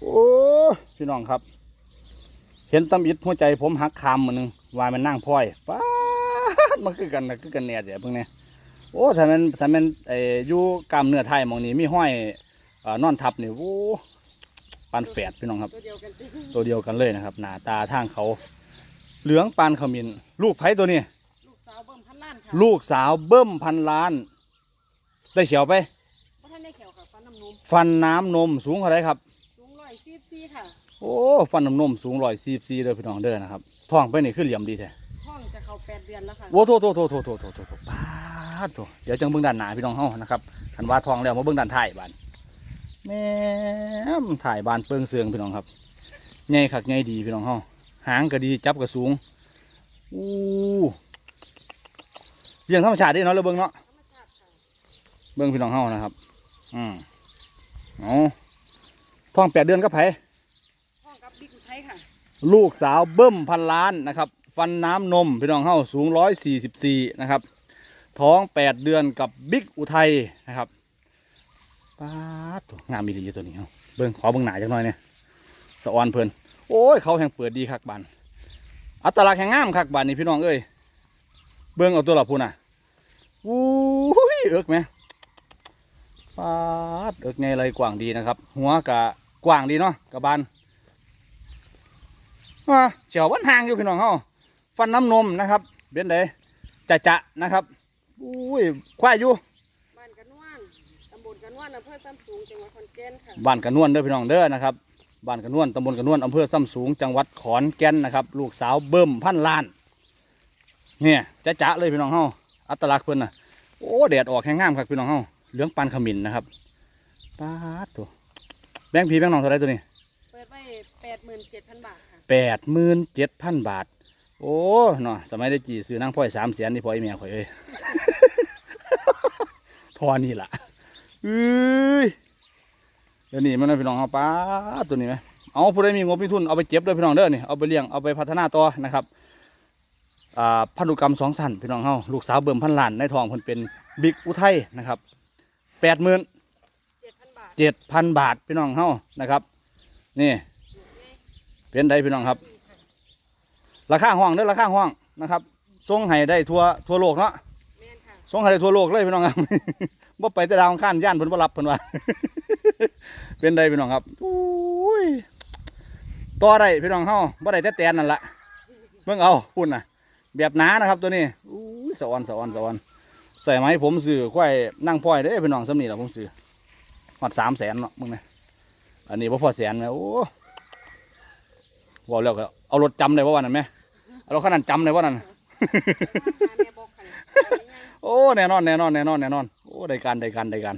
โอ้พี่น้องครับ เห็นตำอิดหัวใจผมหักคำมือหนึงว่ามันนั่งพลอยป้าดมันคือกันนะคือกันแน่เดี๋ยวเพิ่งเนี่ยโอ้ถ้ามันถ้ามันไอ้อยู่กล้ามเนื้อไทยหมองนี้มีห้อยเอ่อนอนทับนี่โอ้ปานแฝดพี่น้องครับตัวเดียวกันติตัวเดียวกันเลยนะครับ หน้าตาทางเขา เหลืองปานขมิ้นลูกไผ่ตัวนี้ ลูกสาวเบิ่มพันล้านค่ะลูกสาวเบิ้มพันล้าน ได้เฉียวไปบ่ทันได้แขวค่ะฟันน้ำนมฟันน้ำนมสูงเท่าไรครับ สูงร้อยสี่สี่ค่ะโอ้ฟันน้ำนมสูงร้อยสี่สี่เด้อพี่น้องเด้อนะครับท้องไปนี่คือเหลี่ยมดีแท้ท้องจะเข้าแปดเดือนแล้วค่ะโอ้โถโถโถโถโถโถโถโถป้าดโถเดี๋ยวจังเบิ่งด้านหน้าพี่น้องเฮานะครับคันว่าท้องแล้วมาเบิ่งด้านท้ายบานแม่มถ่ายบานเปิงเสืองพี่น้องครับใหญ่คักใหญ่ดีพี่น้องเฮาหางก็ดีจับก็สูงอู้เลี้ยงธรรมชาติเด้เนาะเราเบิ่งเนาะธรรมชาติค่ะเบิ่งพี่น้องเฮานะครับ อืมเอา ท้องแปดเดือนก็ไผท้องกับบิ๊กอุทัยค่ะ ลูกสาวเบิ้มพันล้านนะครับ ฟันน้ำนมพี่น้องเฮาสูงร้อยสี่สิบสี่นะครับ ท้องแปดเดือนกับบิ๊กอุทัยนะครับป้าดตัวงามมีดีอยู่ตัวนี้เฮาเบิ่งขอเบิ่งหนาจักหน่อยเนี่ยสะออนเพิ่นโอ้ยเขาแห่งเปิดดีคักบานอัตลักษณ์แห่งงามคักบานนี่พี่น้องเอ้ยเบิ่งเอาตัวละพูน่ะวู้ยเอิกไหม ป้าดเอิกไงเลยกว้างดีนะครับ หัวกะกว้างดีเนาะกะบานว่าเฉียววันห่างอยู่พี่น้องเฮาฟันน้ำนมนะครับเป็นไดจะจะนะครับอุ้ยควายอยู่บ้านกระนวนตำบลกระนวนอำเภอซ้ำสูงจังหวัดขอนแก่นค่ะบ้านกระนวนเด้อพี่น้องเด้อนะครับบ้านกระนวนตำบลกระนวนอำเภอซ้ำสูง จังหวัดขอนแก่นนะครับ ลูกสาวเบิ่มพันล้าน เนี่ยจะจะเลยพี่น้องเฮาอัตลักษณ์เพิ่นน่ะโอ้แดดออกแห้งงามครับพี่น้องเฮา เหลืองปานขมิ้นนะครับป้าดตัวแบงค์พีแบงค์น้องเท่าไรตัวนี้เปิดไว้แปดหมื่นเจ็ดพันบาทค่ะแปดหมื่นเจ็ดพันบาท โอ้เนาะสมัยได้จีซื้อนางพ่อยสามแสนนี่พ่อไอเมียข่อยเอ้ยทอนี่ล่ะเอ้ยเดี๋ยวนี้มันนะพี่น้องเอาป้าดตัวนี้ไหมเอาผู้ใดมีงบมีทุนเอาไปเจ็บเด้อพี่น้องเด้อนี่เอาไปเลี้ยงเอาไปพัฒนาต่อนะครับอ่าพันธุกรรมสองสันพี่น้องเฮาลูกสาวเบิ่มพันล้านในทองเพิ่นเป็นบิ๊กอุทัยนะครับ แปดหมื่นเจ็ดพันบาทเจ็ดพันบาทพี่น้องเฮานะครับ นี่เป็นไดพี่น้องครับ ราคาห้องเด้อราคาห้องนะครับส่งให้ได้ทั่วทั่วโลกเนาะแม่นค่ะส่งให้ได้ทั่วโลกเลยพี่น้องครับ บ่ไปแต่ดาวอังคารย่านเพิ่นบ่รับเพิ่นว่า เป็นไดพี่น้องครับอุ้ยต่อได้พี่น้องเฮาบ่ได้แต่แตนนั่นล่ะเบิ่งเอาพุ่นน่ะ แบบหนานะครับตัวนี้อุ้ยสะออนสะออนสะออน ใส่ไหมผมซื้อควายนั่งพ่อยได้พี่น้องสำนีล่ะผมซื้อหอดสามแสนเนาะมึงนะอันนี้บ่พอแสนแม่โอ้บอกแล้วก็เอารถจำได้ว่าวันนั้นไหมเอารถคันนั้นจำได้บ่นั่นโอ้แน่นอนแน่นอนแน่นอนแน่นอนโอ้ได้การได้การได้การ